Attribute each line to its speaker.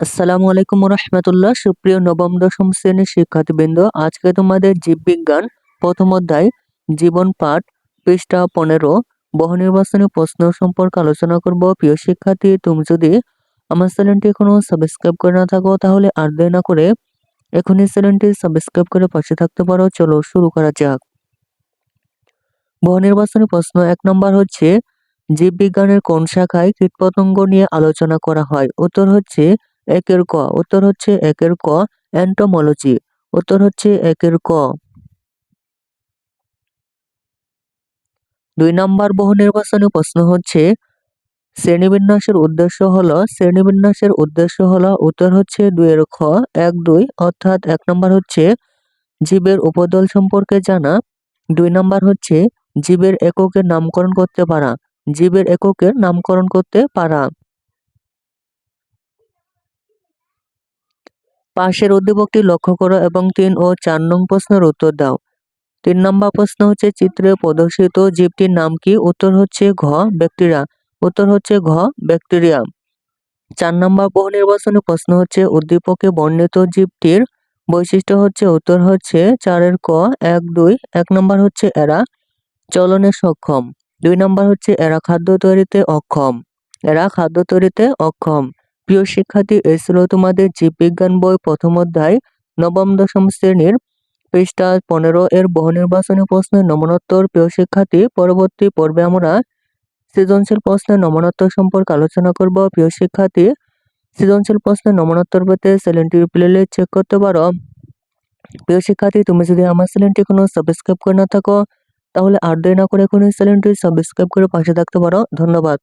Speaker 1: আসসালামু আলাইকুম রহমতুল্লাহ সুপ্রিয় নবম, দশম শ্রেণির শিক্ষার্থীবৃন্দ, আজকে তোমাদের জীববিজ্ঞান প্রথম অধ্যায়, জীবন পাঠ, পৃষ্ঠা পনেরো, বহু নির্বাচনী প্রশ্ন সম্পর্কে আলোচনা করব। প্রিয় শিক্ষার্থী, তুমি যদি আমার চ্যানেলটি এখনও সাবস্ক্রাইব করে না থাকো, তাহলে আর দেয় না করে এখনই চ্যানেলটি সাবস্ক্রাইব করে পাশে থাকতে পারো। চলো শুরু করা যাক। বহু নির্বাচনী প্রশ্ন, এক নম্বর হচ্ছে, জীববিজ্ঞানের কোন শাখায় কীটপতঙ্গ নিয়ে আলোচনা করা হয়? উত্তর হচ্ছে একের ক। উত্তর হচ্ছে একের ক অ্যান্টোমোলজি উত্তর হচ্ছে একের ক। দুই নম্বর বহু নির্বাচনী প্রশ্ন হচ্ছে, শ্রেণীবিন্যাসের উদ্দেশ্য হলো, শ্রেণীবিন্যাসের উদ্দেশ্য হলো, উত্তর হচ্ছে দুইয়ের খ, এক, দুই। অর্থাৎ এক নম্বর হচ্ছে জীবের উপদল সম্পর্কে জানা। দুই নম্বর হচ্ছে জীবের এককের নামকরণ করতে পারা। জীবের এককের নামকরণ করতে পারা। পাশের উদ্দীপকটি লক্ষ্য করো এবং তিন ও চার নং প্রশ্নের উত্তর দাও। তিন নম্বর প্রশ্ন হচ্ছে, চিত্রে প্রদর্শিত জীবটির নাম কি? উত্তর হচ্ছে ঘ, ব্যাকটেরিয়া। উত্তর হচ্ছে ঘ, ব্যাকটেরিয়া। চার নম্বর বহু নির্বাচনী প্রশ্ন হচ্ছে, উদ্দীপকে বর্ণিত জীবটির বৈশিষ্ট্য হচ্ছে, উত্তর হচ্ছে চারের ক, এক, দুই। এক নম্বর হচ্ছে এরা চলনে সক্ষম। দুই নম্বর হচ্ছে এরা খাদ্য তৈরিতে অক্ষম। এরা খাদ্য তৈরিতে অক্ষম। প্রিয় শিক্ষার্থী এই ছিল তোমাদের জীববিজ্ঞান বই প্রথম অধ্যায়, নবম, দশম শ্রেণির পৃষ্ঠা পনেরো এর বহু নির্বাচনী প্রশ্নের নমনোত্তর। প্রিয় শিক্ষার্থী, পরবর্তী পর্বে আমরা সৃজনশীল প্রশ্নের নমনোত্তর সম্পর্কে আলোচনা করব। প্রিয় শিক্ষার্থী, সৃজনশীল প্রশ্নের নমনোত্তর পেতে চ্যানেলটির প্লে চেক করতে পারো। প্রিয় শিক্ষার্থী, তুমি যদি আমার চ্যানেলটি কোনো সাবস্ক্রাইব করে না থাকো, তাহলে আর দেরি না করে এখনই চ্যানেলটি সাবস্ক্রাইব করে পাশে থাকতে পারো। ধন্যবাদ।